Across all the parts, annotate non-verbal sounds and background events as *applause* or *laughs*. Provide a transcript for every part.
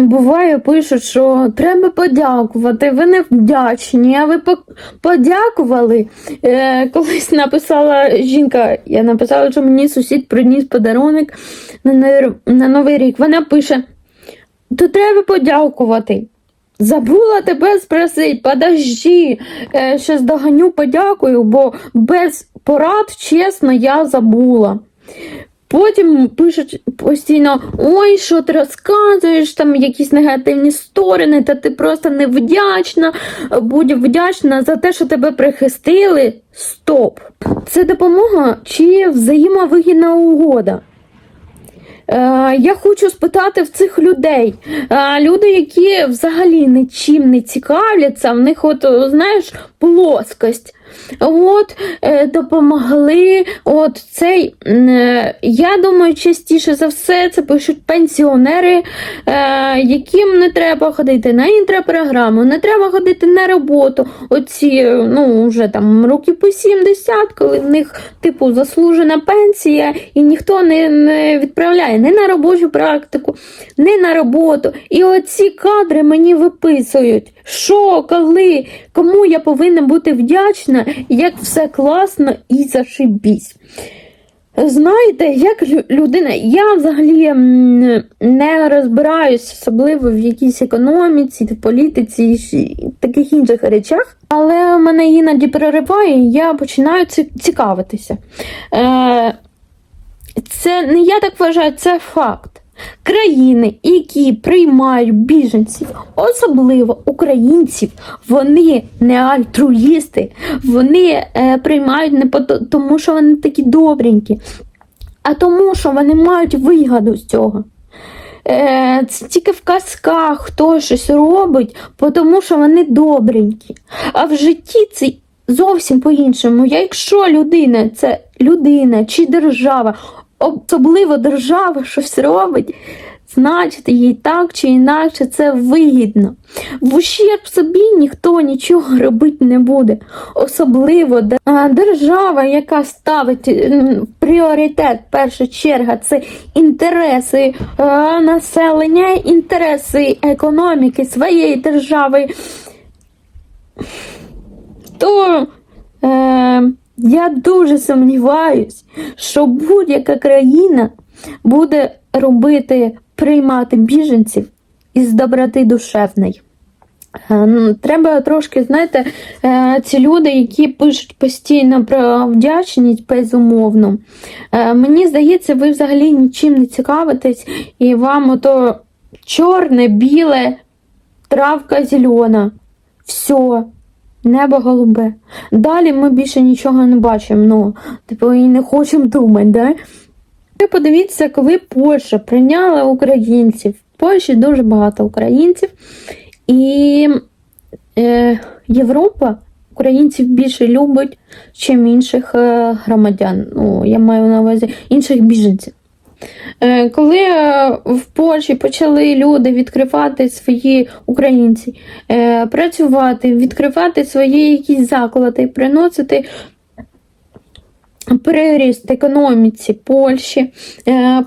буває, пишуть, що треба подякувати, ви не вдячні, а ви подякували. Е, колись написала жінка, я написала, що мені сусід приніс подарунок на, на Новий рік. Вона пише: то треба подякувати. Забула тебе спросить, подожди, е, щас доганю, подякую, бо без порад, чесно, я забула. Потім пишуть постійно: ой, що ти розказуєш, там якісь негативні сторони, та ти просто невдячна, будь вдячна за те, що тебе прихистили. Стоп! Це допомога чи взаємовигідна угода? Е, я хочу спитати в цих людей. Е, люди, які взагалі нічим не цікавляться, в них, от, знаєш, плоскость. От е, допомогли. От цей, е, я думаю, частіше за все це пишуть пенсіонери, е, яким не треба ходити на інтропрограму, не треба ходити на роботу. Оці, ну, вже там років по 70, коли в них типу заслужена пенсія, і ніхто не, не відправляє не на робочу практику, не на роботу. І оці кадри мені виписують, що, коли, кому я повинна бути вдячна, як все класно і зашибісь. Знаєте, як людина, я взагалі не розбираюсь особливо в якійсь економіці, в політиці і таких інших речах, але мене іноді перериває, і я починаю цікавитися. Е, це не я так вважаю, це факт. Країни, які приймають біженців, особливо українців, вони не альтруїсти, вони е, приймають не по тому, що вони такі добренькі, а тому, що вони мають вигоду з цього. Е, це тільки в казках хто щось робить, тому що вони добренькі. А в житті це зовсім по-іншому. Якщо людина це людина чи держава, особливо держава щось робить, значить їй так чи інакше це вигідно. В ущерб собі ніхто нічого робити не буде. Особливо держава, яка ставить в пріоритет, перша черга, це інтереси населення, інтереси економіки своєї держави, то е, я дуже сумніваюсь, що будь-яка країна буде робити, приймати біженців із доброти душевної. Е, Треба трошки, знаєте, е, ці люди, які пишуть постійно про вдячність, безумовно. Е, Мені здається, ви взагалі нічим не цікавитесь, і вам ото чорне, біле, травка зелена. Все, небо голубе. Далі ми більше нічого не бачимо, ну, типу, і не хочемо думати, да? Ви подивіться, коли Польща прийняла українців. В Польщі дуже багато українців. І е, Європа українців більше любить, чим інших е, громадян. Ну, я маю на увазі інших біженців. Е, коли е, в Польщі почали люди відкривати свої українці, е, працювати, відкривати свої якісь заклади, приносити переріст економіці Польщі,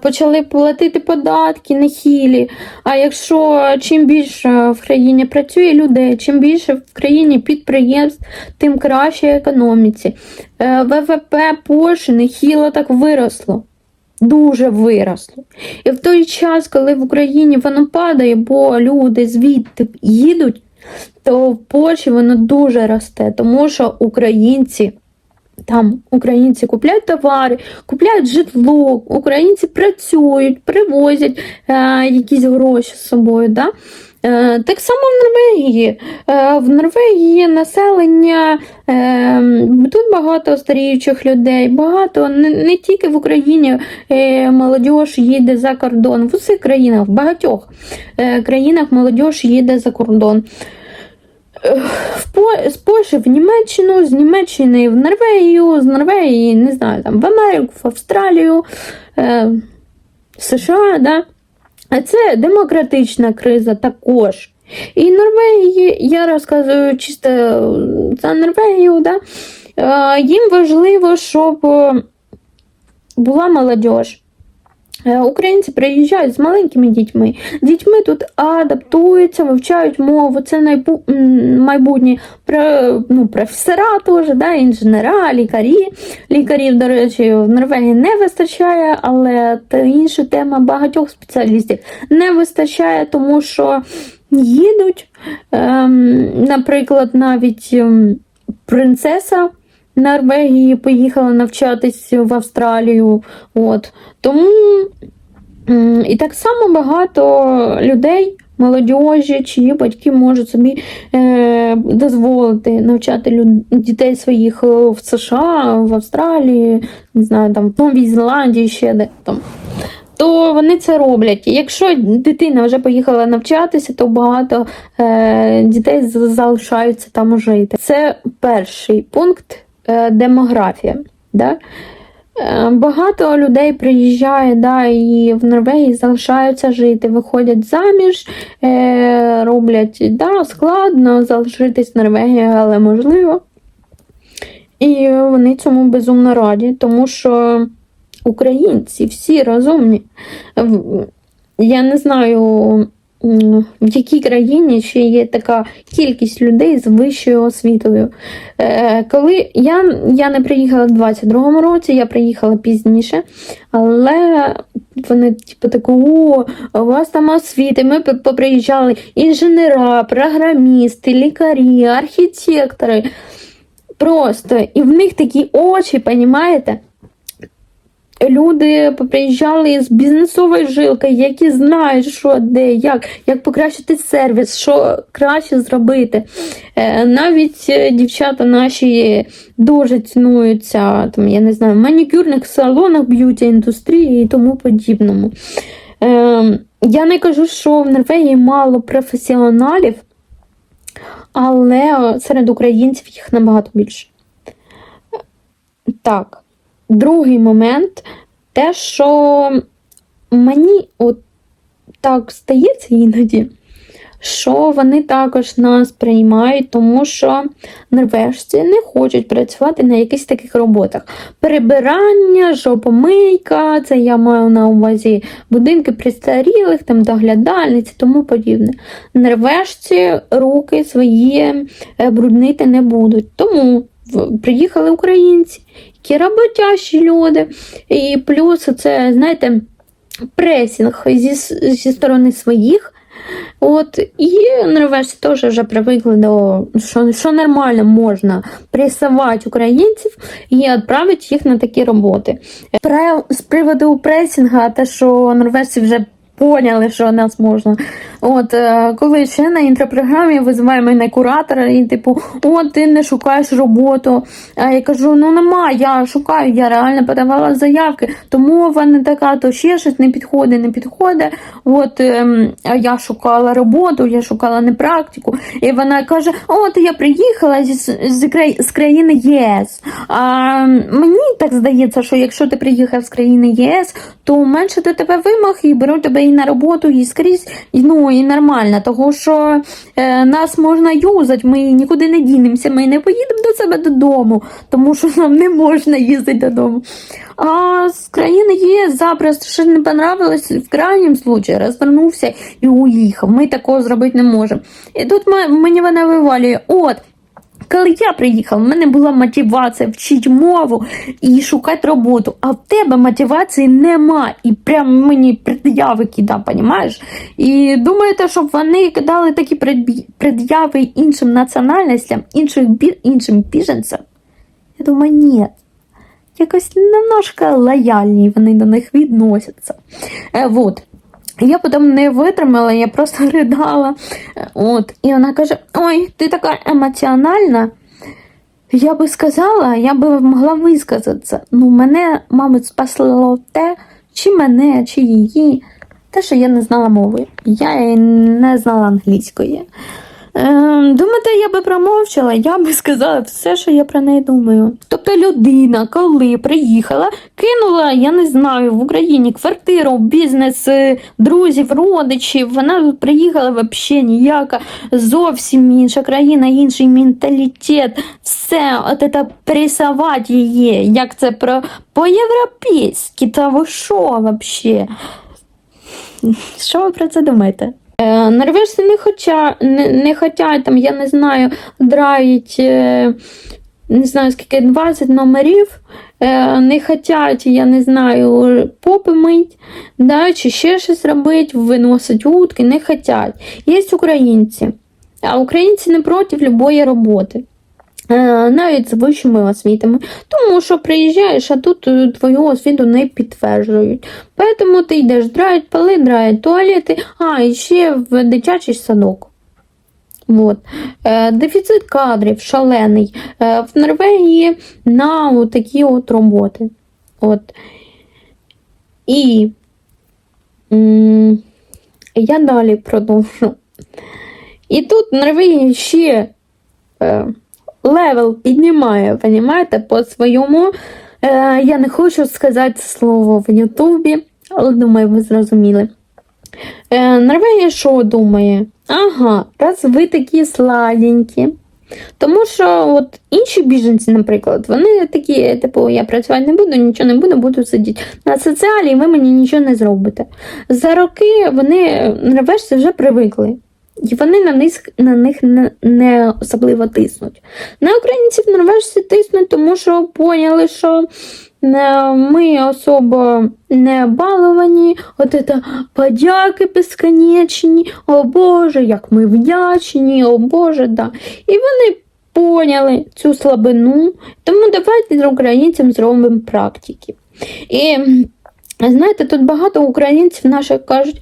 почали платити податки нахилі. А якщо чим більше в країні працює людей, чим більше в країні підприємств, тим краще економіці. ВВП Польщі нахило так виросло. Дуже виросло. І в той час, коли в Україні воно падає, бо люди звідти їдуть, то в Польщі воно дуже росте, тому що українці. Там українці купляють товари, купляють житло, українці працюють, привозять е, якісь гроші з собою. Да? Е, так само в Норвегії. Е, в Норвегії населення е, тут багато старіючих людей, багато не, не тільки в Україні е, молодь їде за кордон, в усіх країнах, в багатьох е, країнах молодь їде за кордон з Польщі в Німеччину, з Німеччини в Норвегію, з Норвегії, не знаю, там в Америку, в Австралію, е, США, да? А це демократична криза також. І Норвегії, я розказую чисто за Норвегію, да? е, їм важливо, щоб була молодь. Е, Українці приїжджають з маленькими дітьми. Дітьми тут адаптуються, вивчають мову. Це найбу... майбутні ну, професора теж, да, інженера, лікарі. Лікарів, до речі, в Норвегії не вистачає, але інша тема багатьох спеціалістів не вистачає, тому що їдуть, ем, наприклад, навіть ем, принцеса. Норвегії поїхала навчатись в Австралію. От. Тому і так само багато людей, молодіжі, чиї батьки можуть собі е, дозволити навчати люд- дітей своїх в США, в Австралії, не знаю, там, в Новій Зеландії, ще де там. То вони це роблять. Якщо дитина вже поїхала навчатися, то багато е, дітей залишаються там жити. Це перший пункт демографія. Да? Е, Багато людей приїжджає, да, і в Норвегії залишаються жити, виходять заміж, е, роблять да, складно залишитись в Норвегії, але можливо. І вони цьому безумно раді, тому що українці всі розумні. Я не знаю, в якій країні ще є така кількість людей з вищою освітою. Е, Коли я, я не приїхала в 22-му році, я приїхала пізніше, але вони, типу, таку, у вас там освіти. Ми поприїжджали інженера, програмісти, лікарі, архітектори. Просто. І в них такі очі, понімаєте? Люди поприїжджали з бізнесової жилки, які знають, що де, як, як покращити сервіс, що краще зробити. Е, Навіть е, дівчата наші дуже цінуються, там, я не знаю, в манікюрних салонах, б'юті індустрії і тому подібному. Е, Я не кажу, що в Норвегії мало професіоналів, але серед українців їх набагато більше. Так. Другий момент те, що мені от так стається іноді, що вони також нас приймають, тому що норвежці не хочуть працювати на якихось таких роботах. Перебирання, жопомийка, це я маю на увазі будинки престарілих, там доглядальниці, тому подібне. Норвежці руки свої е, бруднити не будуть. Тому приїхали українці, які роботящі люди. І плюс це, знаєте, пресінг зі, зі сторони своїх. От, і норвежці теж вже привикли до що, що нормально можна пресувати українців і відправити їх на такі роботи. З приводу пресінга, те, що норвежці вже поняли, що нас можна. От е, коли ще на інтропрограмі визиває мене куратора, і типу, о, ти не шукаєш роботу. А я кажу, ну нема, я шукаю, я реально подавала заявки, тому не така, то ще щось не підходить, не підходить. От ем, я шукала роботу, я шукала не практику. І вона каже: От я приїхала зі, з, з країни ЄС. А мені так здається, що якщо ти приїхав з країни ЄС, то менше до тебе вимог і беруть тебе і на роботу, і скрізь, і, ну і нормально, того що е, нас можна юзати, ми нікуди не дінемося, ми не поїдемо до себе додому, тому що нам не можна їздити додому. А з країни ЄС запросто що не понравилось, в крайнім случаї розвернувся і уїхав. Ми такого зробити не можемо. І тут мені вона вивалює, от. Коли я приїхав, в мене була мотивація вчити мову і шукати роботу, а в тебе мотивації нема. І прям мені пред'яви кидав, понімаєш? І думаєте, щоб вони кидали такі пред'яви іншим національностям, інших бі- іншим біженцям? Я думаю, ні. Якось немножко лояльні вони до них відносяться. Е, вот. Я потім не витримала, я просто *laughs* ридала. От. І вона каже: Ой, ти така емоціональна. Я би сказала, я би могла висказатися. Ну, мене, мабуть, спасло те, чи мене, чи її, те, що я не знала мови. Я не знала англійської. Ем, думаєте, я би промовчала, я би сказала все, що я про неї думаю. Тобто людина, коли приїхала, кинула, я не знаю, в Україні квартиру, бізнес, е, друзів, родичів. Вона приїхала взагалі ніяка, зовсім інша країна, інший менталітет. Все, от це пресувати її, як це про по-європейськи, та ви що взагалі? Що ви про це думаєте? Е, Норвежці не хоча не, не хотять, там, я не знаю, драють, е, не знаю скільки 20 номерів, е, не хочуть, я не знаю, попи мить, да, чи ще щось робити, виносить утки, не хочуть. Є українці, а українці не проти любої роботи. Е, Навіть з вищими освітами, тому що приїжджаєш, а тут е, твою освіту не підтверджують. Тому ти йдеш, драють поли, драють туалети, а і ще в дитячий садок. От. Е, Дефіцит кадрів шалений. В Норвегії на такі от роботи. От. І я далі продовжу. І тут в Норвегії ще левел піднімає, понімаєте, по своєму. Е, я не хочу сказати слово в Ютубі, але думаю, ви зрозуміли. Е, Норвегія що думає? Ага, раз ви такі сладенькі. Тому що от інші біженці, наприклад, вони такі, типу, я працювати не буду, нічого не буду, буду сидіти на соціалі, і ви мені нічого не зробите. За роки вони норвежці вже привикли. І вони на них, на них не, не особливо тиснуть. На українців норвежці тиснуть, тому що поняли, що е, ми особо не баловані, от це подяки безконечні, о Боже, як ми вдячні, о Боже, да. І вони поняли цю слабину, тому давайте українцям зробимо практики. І знаєте, тут багато українців наших кажуть,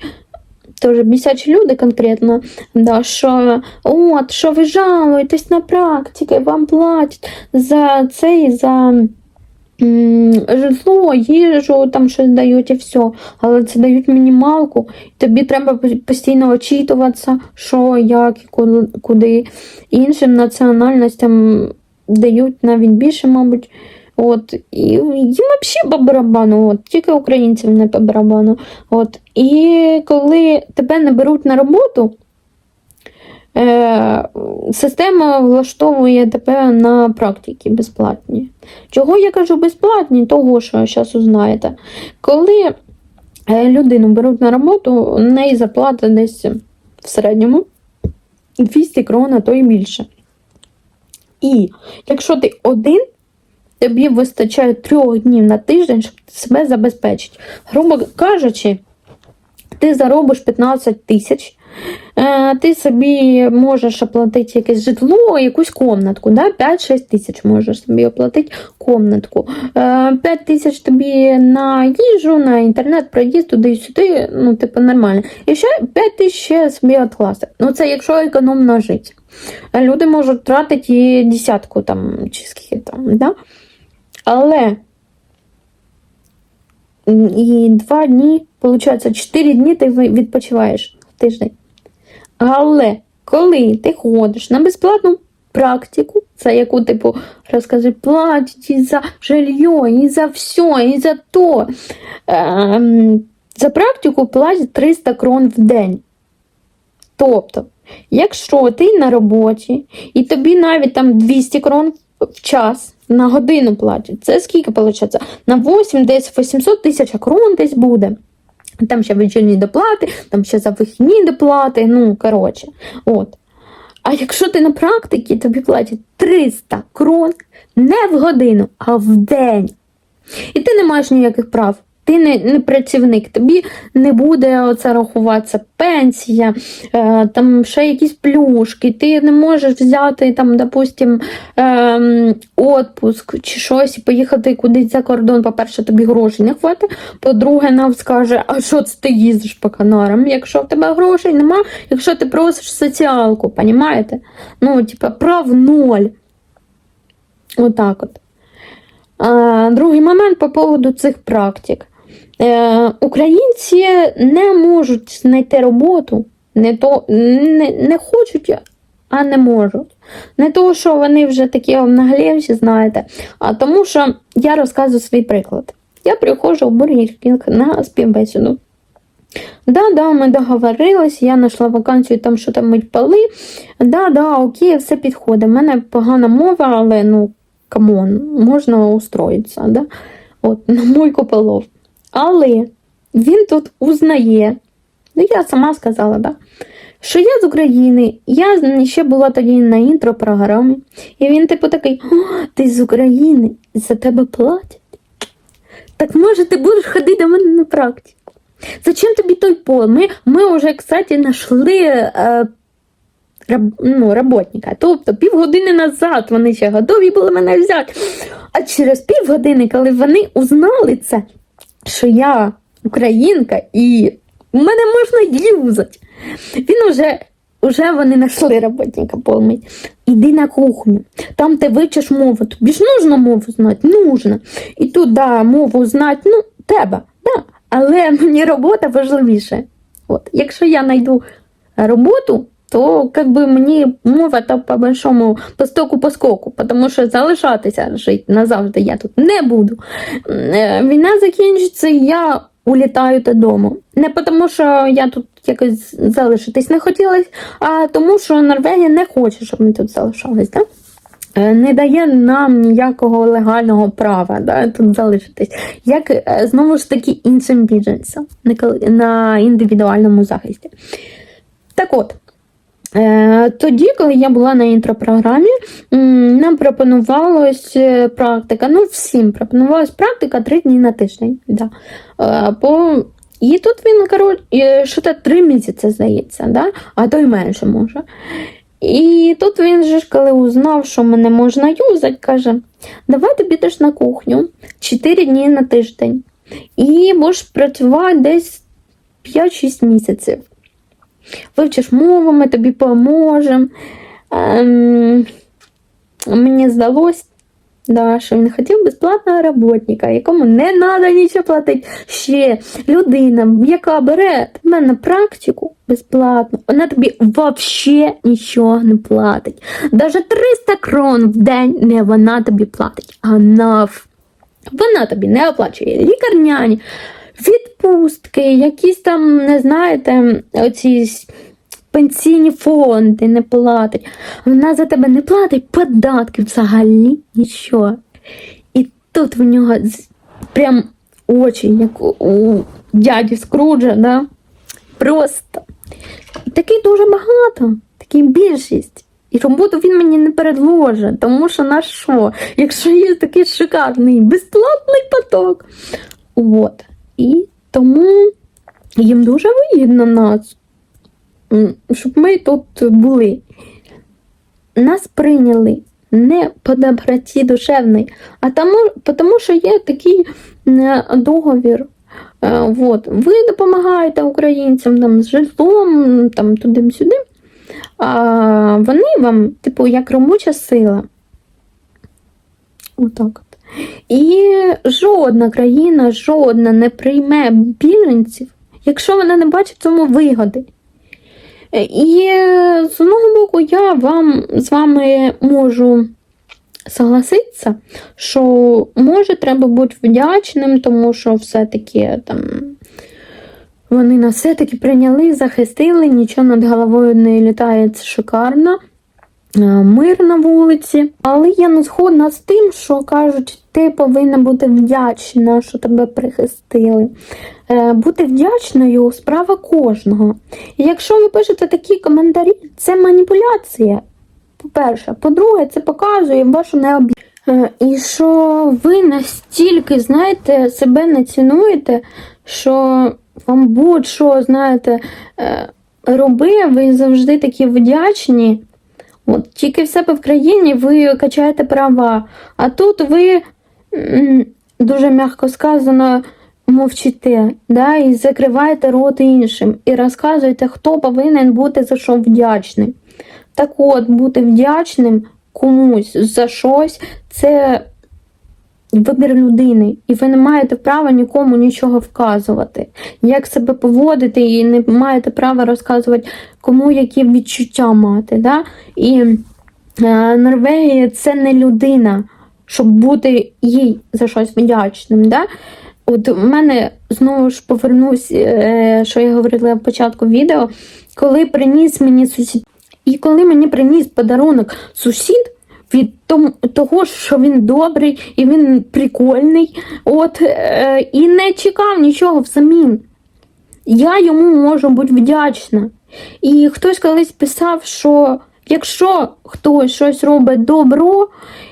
теж бісячі люди конкретно, да, що от, що ви жалуєтесь на практики, вам платять за цей, за житло, їжу, там щось дають і все. Але це дають мінімалку. Тобі треба постійно очитуватися, що, як, і куди. Іншим національностям дають навіть більше, мабуть. От, і їм взагалі по барабану, от, тільки українцям не по барабану. От, і коли тебе не беруть на роботу, е, система влаштовує тебе на практики безплатні. Чого я кажу безплатні? Того, що зараз узнаєте. Коли е, людину беруть на роботу, у неї зарплата десь в середньому 200 крон, а то і більше. І якщо ти один, тобі вистачає трьох днів на тиждень, щоб себе забезпечити. Грубо кажучи, ти заробиш 15 тисяч, е, ти собі можеш оплатити якесь житло, якусь комнатку, да? 5-6 тисяч можеш собі оплатити комнатку. Е, 5 тисяч тобі на їжу, на інтернет, проїзд туди і сюди, ну, типу, нормально. І ще 5 тисяч ще собі відкласти. Ну, це якщо економно жити. Люди можуть тратити і десятку там, чи скільки там, да? Але і два дні, виходить, 4 дні ти відпочиваєш в тиждень. Але коли ти ходиш на безплатну практику, це яку, типу, розкажи, платять і за жилье, і за все, і за то. Ем, за практику платять 300 крон в день. Тобто, якщо ти на роботі, і тобі навіть там 200 крон в час на годину платять, це скільки виходить? На 8, десь 800 тисяч крон десь буде. Там ще вечірні доплати, там ще за вихідні доплати, ну, коротше. От. А якщо ти на практиці, тобі платять 300 крон не в годину, а в день. І ти не маєш ніяких прав. Ти не, не працівник, тобі не буде оце рахуватися пенсія, е, там ще якісь плюшки, ти не можеш взяти там, допустим, ем, отпуск чи щось і поїхати кудись за кордон. По-перше, тобі грошей не хватить. По-друге, нам скаже, а що це ти їздиш по канарам? Якщо в тебе грошей нема, якщо ти просиш соціалку, понімаєте? Ну, типа, прав ноль. Отак от. Другий момент по поводу цих практик. Е, українці не можуть знайти роботу, не, то, не, не хочуть а не можуть. Не тому, що вони вже такі обнаглівші, знаєте, а тому, що я розказую свій приклад. Я приходжу в Бургер Кінг на співбесіду. Да, да, ми договорились, я знайшла вакансію там, що там мить поли. Да, да, окей, все підходить. У мене погана мова, але ну, камон, можна устроїтися, да? От, на мойку полов. Але він тут узнає, ну я сама сказала, да, що я з України, я ще була тоді на інтро програмі, і він типу такий, О, ти з України, за тебе платять. Так може ти будеш ходити до мене на практику? Зачем тобі той пол? Ми, ми вже, кстати, знайшли е, раб, ну, роботника. Тобто півгодини назад вони ще готові були мене взяти. А через півгодини, коли вони узнали це, що я українка і мене можна юзати, він уже. Уже вони знайшли роботника помить. Іди на кухню. Там ти вивчиш мову. Тобі ж нужно мову знати? Нужно. І тут, да, мову знати, ну, треба, да. Але мені робота важливіше. От. Якщо я знайду роботу, то как би мені мова то по большому по стоку по скоку, тому що залишатися жити назавжди я тут не буду. Е, Війна закінчиться, я улітаю додому. Не тому, що я тут якось залишитись не хотілося, а тому, що Норвегія не хоче, щоб ми тут залишались. Да? Е, Не дає нам ніякого легального права да, тут залишитись, як е, знову ж таки іншим біженцям на індивідуальному захисті. Так от, тоді, коли я була на інтропрограмі, нам пропонувалась е, практика. Ну, всім пропонувалась практика три дні на тиждень. Да. Е, По... І тут він, коротше, що то три місяці, здається, да? а то й менше може. І тут він же ж, коли узнав, що мене можна юзати, каже: давай ти підеш на кухню 4 дні на тиждень. І будеш працювати десь 5-6 місяців. Вивчиш мову, ми тобі поможемо. Ем, мені здалось, да, що він хотів безплатного роботника, якому не треба нічого платити. Ще людина, яка бере тебе на практику безплатно, вона тобі взагалі нічого не платить. Даже 300 крон в день не вона тобі платить, а НАВ. Вона тобі не оплачує лікарняні, відпустки, якісь там, не знаєте, оці пенсійні фонди не платить. Вона за тебе не платить податки взагалі нічого. І тут в нього прям очі, як у, дяді Скруджа, да? просто. І таких дуже багато, таких більшість. І роботу він мені не предложить, тому що на що? Якщо є такий шикарний безплатний поток. От. І тому їм дуже вигідно нас, щоб ми тут були. Нас прийняли не по доброті душевній, а тому, тому що є такий договір. Е, От, ви допомагаєте українцям там, з житлом, там, туди-сюди, а вони вам, типу, як робоча сила. Отак от. І жодна країна, жодна не прийме біженців, якщо вона не бачить в цьому вигоди. Е, І е, з одного боку, я вам з вами можу согласитися, що може треба бути вдячним, тому що все-таки там вони нас все-таки прийняли, захистили, нічого над головою не літає, це шикарно. Е, Мир на вулиці. Але я не згодна з тим, що кажуть, ти повинна бути вдячна, що тебе прихистили. Е, Бути вдячною справа кожного. І якщо ви пишете такі коментарі, це маніпуляція. По-перше, по-друге, це показує вашу необ'єктивність. Е, І що ви настільки, знаєте, себе не цінуєте, що вам будь-що, знаєте, е, роби, ви завжди такі вдячні. От, тільки в себе в країні ви качаєте права, а тут ви дуже м'яко сказано мовчите, да, і закриваєте рот іншим, і розказуєте, хто повинен бути за що вдячним. Так от, бути вдячним комусь за щось, це вибір людини, і ви не маєте права нікому нічого вказувати, як себе поводити, і не маєте права розказувати, кому які відчуття мати. Да? І е, Норвегія це не людина, щоб бути їй за щось вдячним. Да? От у мене знову ж повернусь, е, що я говорила в початку відео, коли приніс мені сусід, і коли мені приніс подарунок сусід від того, що він добрий і він прикольний, от, е, і не чекав нічого взамін. Я йому можу бути вдячна. І хтось колись писав, що якщо хтось щось робить добро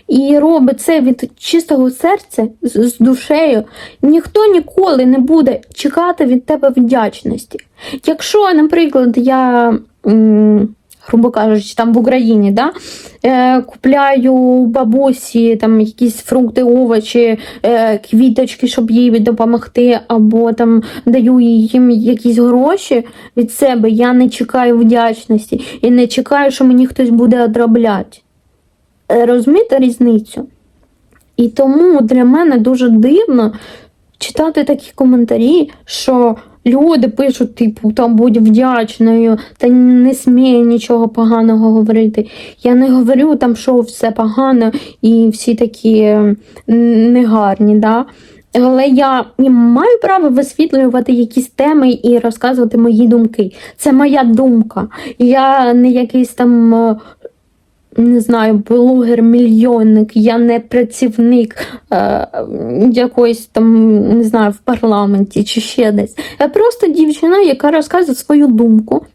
і робить це від чистого серця, з, з душею, ніхто ніколи не буде чекати від тебе вдячності. Якщо, наприклад, я. Грубо кажучи, там в Україні, да, е, купляю бабусі там якісь фрукти, овочі, е, квіточки, щоб їй допомогти, або там даю їм якісь гроші від себе, я не чекаю вдячності і не чекаю, що мені хтось буде одробляти. Е, Розумієте різницю? І тому для мене дуже дивно читати такі коментарі, що люди пишуть, типу, там будь вдячною, та не смій нічого поганого говорити. Я не говорю там, що все погано і всі такі негарні. Да? Але я маю право висвітлювати якісь теми і розказувати мої думки. Це моя думка. Я не якийсь там не знаю, блогер-мільйонник, я не працівник е, якоїсь там, не знаю, в парламенті чи ще десь. Я просто дівчина, яка розказує свою думку.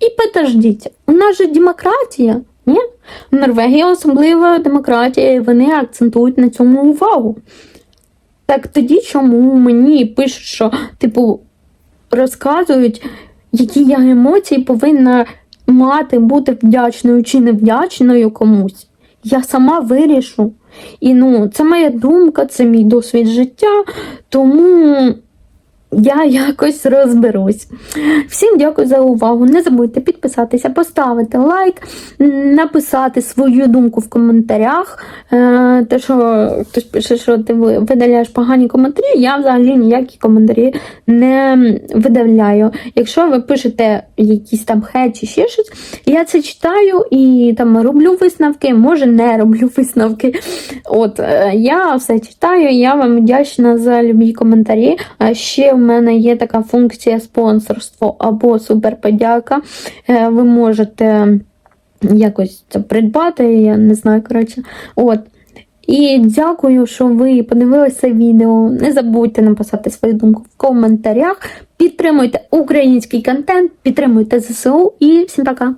І подождіть, у нас же демократія, ні? В Норвегії особлива демократія, і вони акцентують на цьому увагу. Так тоді чому мені пишуть, що, типу, розказують, які я емоції повинна мати, бути вдячною чи невдячною комусь. Я сама вирішу. І ну, це моя думка, це мій досвід життя, тому я якось розберусь. Всім дякую за увагу. Не забудьте підписатися, поставити лайк, написати свою думку в коментарях. Е, Те, що хтось пише, що ти видаляєш погані коментарі, я взагалі ніякі коментарі не видаляю. Якщо ви пишете якісь там хет чи ще щось, я це читаю і там роблю висновки, може не роблю висновки. От е, я все читаю, я вам вдячна за любі коментарі. А ще в мене є така функція спонсорство або суперподяка. Е, Ви можете якось це придбати, я не знаю, коротше. От. І дякую, що ви подивилися відео. Не забудьте написати свою думку в коментарях. Підтримуйте український контент, підтримуйте ЗСУ і всім пока!